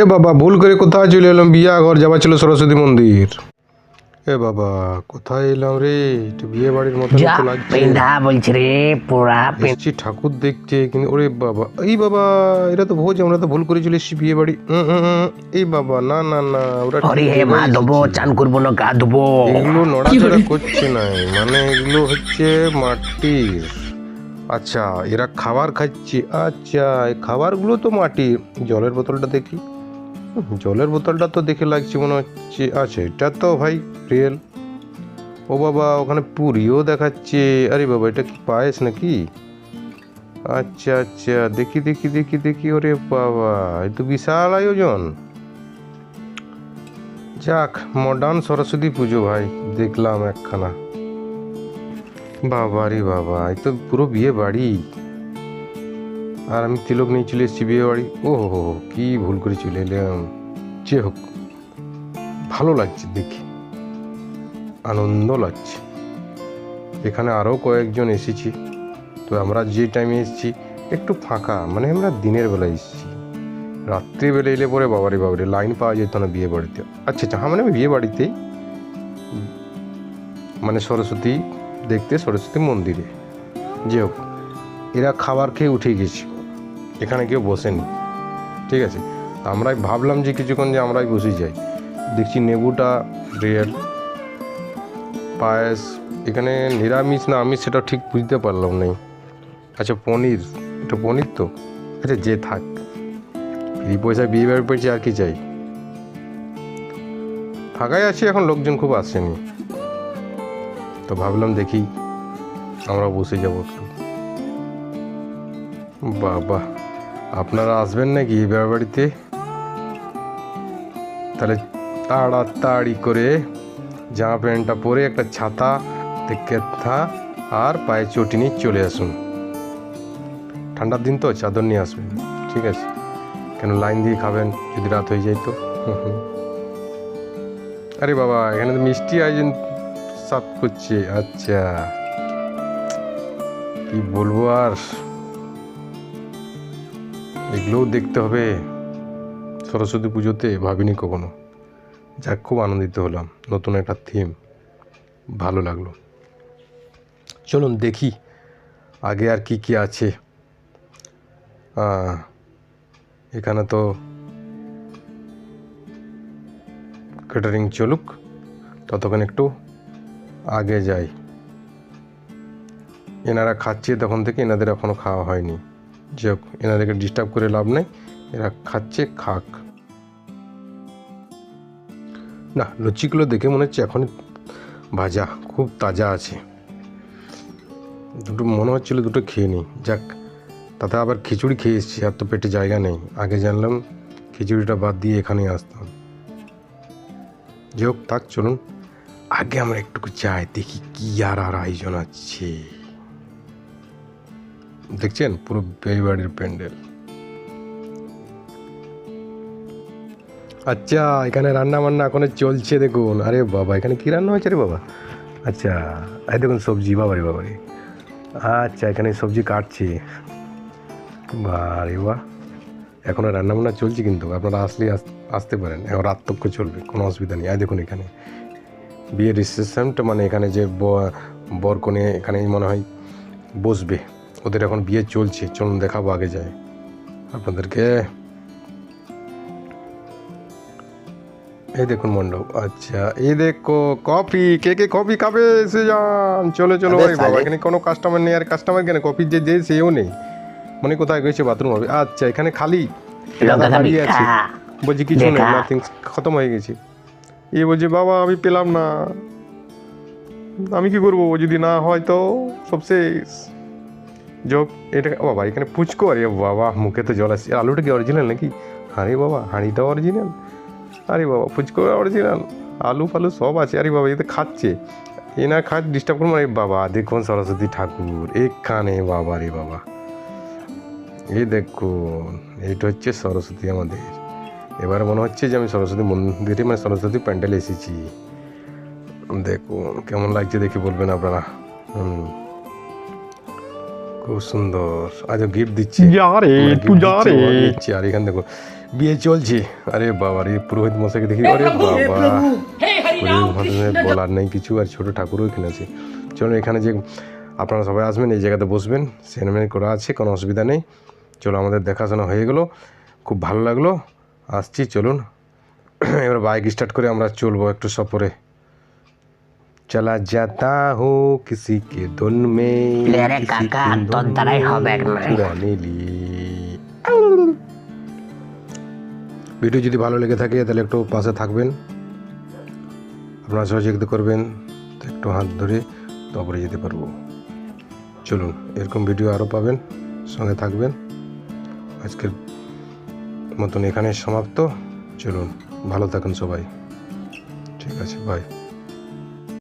এ বাবা ভুল করে কোথায় চলে এলাম? বিয়া ঘর যাওয়া ছিল সরস্বতী মন্দির। এ বাবা কোথায় এলাম রে? বিয়ে বাড়ির মতো লাগছে। বলছি রে ঠাকুর দেখতে কিন্তু ওরে বাবা এই বাবা এরা তো ভোজ আমরা তো ভুল করে চলে এসেছি বিয়ে বাড়ি। এই বাবা না না না ওরা ঠিক হে মা দেবো চান করব না গা ধুবো। এগুলো নড়াচড়া করছে না মানে এগুলো হচ্ছে মাটির। আচ্ছা এরা খাবার খাচ্ছে। আচ্ছা খাবারগুলো তো মাটির। জলের বোতলটা দেখি। জলের বোতলটা তো দেখে লাগছে মনে হচ্ছে। আচ্ছা এটা তো ভাই রিয়েল। ও বাবা, ওখানে পুরিও দেখাচ্ছে। আরে বাবা, এটা কি পায়েস নাকি? আচ্ছা আচ্ছা দেখি দেখি দেখি দেখি, ওরে বাবা, এ তো বিশাল আয়োজন। যাক মডার্ন সরস্বতী পুজো ভাই, দেখলাম একখানা। বাবা রে বাবা এই তো পুরো বিয়ে বাড়ি আর আমি তিলক নিয়ে চলে এসেছি বিয়ে বাড়ি। ও হো কি ভুল করে চলে এলাম যে হোক, ভালো লাগছে দেখে, আনন্দ লাগছে। এখানে আরও কয়েকজন এসেছি, তো আমরা যে টাইমে এসেছি, একটু ফাঁকা মানে আমরা দিনের বেলা এসেছি। রাত্রিবেলা এলে পরে বাবারে বাবারে, লাইন পাওয়া যেত না বিয়ে বাড়িতে। আচ্ছা আচ্ছা হ্যাঁ মানে আমি বিয়ে বাড়িতেই মানে সরস্বতী দেখতে সরস্বতী মন্দিরে। যে হোক, এরা খাবার খেয়ে উঠে গেছি। এখানে কেউ বসেনি। ঠিক আছে? আমরাই ভাবলাম যে কিছুক্ষণ যে আমরাই বসে যাই। দেখছি নেবুটা রিয়েল পায়েস, এখানে নিরামিষ না আমিষ সেটা ঠিক বুঝতে পারলাম না আচ্ছা পনির, এটা পনির তো? আচ্ছা যে থাক। এই পয়সা বিয়ে বাড়ি পেয়েছি আর কি চাই? ফাঁকাই আছি, এখন লোকজন খুব আসেনি। তো ভাবলাম দেখি আমরা বসে যাব একটু। বাবা আপনারা আসবেন নাকি বিয়ে বাড়িতে তাহলে তাড়াতাড়ি করে জামা প্যান্টটা পরে একটা ছাতা কেথা আর পায়ে চটি নিয়ে চলে আসুন। ঠান্ডার দিন তো, চাদর নিয়ে আসবেন। ঠিক আছে। কেন, লাইন দিয়ে খাবেন যদি রাত হয়ে যায় তো। আরে বাবা, এখানে তো মিষ্টি আয়োজন সাত করছে। আচ্ছা। কি বলব আর? এগুলোও দেখতে হবে সরস্বতী পুজোতে, ভাবিনি কখনো। যাক, খুব আনন্দিত হলাম। নতুন একটা থিম ভালো লাগল। চলুন দেখি আগে আর কি কি আছে। এখানে তো ক্যাটারিং চলুক, ততক্ষণ একটু আগে যাই। এনারা খাচ্ছে তখন থেকে, এনাদের এখনও খাওয়া হয়নি। যে হোক এনাদেরকে ডিস্টার্ব করে লাভ নেই, এরা খাচ্ছে খাক। না, লুচিগুলো দেখে মনে হচ্ছে এখন ভাজা, খুব তাজা আছে। দুটো মনে হচ্ছিল দুটো খেয়ে নিই। যাক, তাতে আবার খিচুড়ি খেয়ে এসেছি, আর তো পেটে জায়গা নেই। আগে জানলাম খিচুড়িটা বাদ দিয়ে এখানেই আসতাম। যে হোক, থাক, চলুন। আগে আমরা একটু যাই, দেখি কি আর আর আয়োজন আছে। দেখছেন? পুরো বিয়ে বাড়ির প্যান্ডেল। আচ্ছা এখানে রান্না বান্না এখন চলছে দেখুন। আরে বাবা, এখানে কি রান্না হয়েছে রে বাবা? আচ্ছা এই দেখুন সবজি, বাবারে বাবারে। আচ্ছা এখানে সবজি কাটছে। বারে বাহ। এখনও রান্না বান্না চলছে কিন্তু, আপনারা আসলে আস- আসতে পারেন। এখন রাত্তক্য চলবে, কোনো অসুবিধা নেই। আর দেখুন এখানে। বিয়ের রিসেপশনটা মানে এখানে যে ব- বর কনে এখানে মনে হয় বসবে। ওদের এখন বিয়ে চলছে চলুন দেখাবো আগে যায় আপনাদেরকে এই দেখুন মণ্ডপ। আচ্ছা এই দেখো কফি কে কে কফি খাবে এসে যান চলো চলো আরে বাবা এখানে কোনো কাস্টমার নেই আর কাস্টমার কেন? কফি যে যে সেও নেই। মনে কোথায় গেছে বাথরুম হবে? আচ্ছা এখানে খালি। দাঁড়িয়ে আছে। খা বলছি কিছু নেই নাথিং খতম হয়ে গেছে। এ বলছে বাবা আমি পেলাম না। আমি কি করব? যদি না হয় তো সব শেষ। যোগ এটা বাবা এখানে পুচকো আরে বাবা মুখে তো জল আসছে আলুটা কি অরিজিনাল নাকি আরে বাবা হাঁড়িটা অরিজিনাল আরে বাবা ফুচকো অরিজিনাল আলু ফালু সব আছে আরে বাবা এতে খাচ্ছে এ না খা ডিস্টার্ব করব আরে বাবা দেখুন সরস্বতী ঠাকুর এখানে বাবা রে বাবা এই দেখুন এইটা হচ্ছে সরস্বতী আমাদের এবার মনে হচ্ছে যে আমি সরস্বতী মন্দিরে মানে সরস্বতী প্যান্ডেলে এসেছি দেখুন কেমন লাগছে দেখে বলবেন আপনারা হুম খুব সুন্দর। আজ গিফট দিচ্ছি। যা রে একটু যা রে। ও নিচ্ছে আর এখানে দেখো বিয়ে চলছে। আরে বাবা রে পুরোহিত মশাইকে দেখি। আরে বাবা। পুরোহিত বলার নেই কিছু আর ছোট ঠাকুরও এখানে আছে। চলুন এখানে যে আপনারা সবাই আসবেন এই জায়গাতে বসবেন। সেরেমনি করা আছে কোনো অসুবিধা নেই। চলো আমাদের দেখাশোনা হয়ে গেলো। খুব ভালো লাগল। আসছি চলুন। এবার বাইক স্টার্ট করে আমরা চলবো একটু সফরে। চলা যাতা হো কিসি কে দন মে লে রে কিসি কাকা, তোর দ্বারাই হবে ভিডিও যদি ভালো লেগে থাকে তাহলে একটু পাশে থাকবেন আপনারা সহযোগিতা করবেন তো একটু হাত ধরে তারপরে যেতে পারব চলুন এরকম ভিডিও আরও পাবেন সঙ্গে থাকবেন আজকের মতন এখানে সমাপ্ত চলুন ভালো থাকুন সবাই ঠিক আছে বাই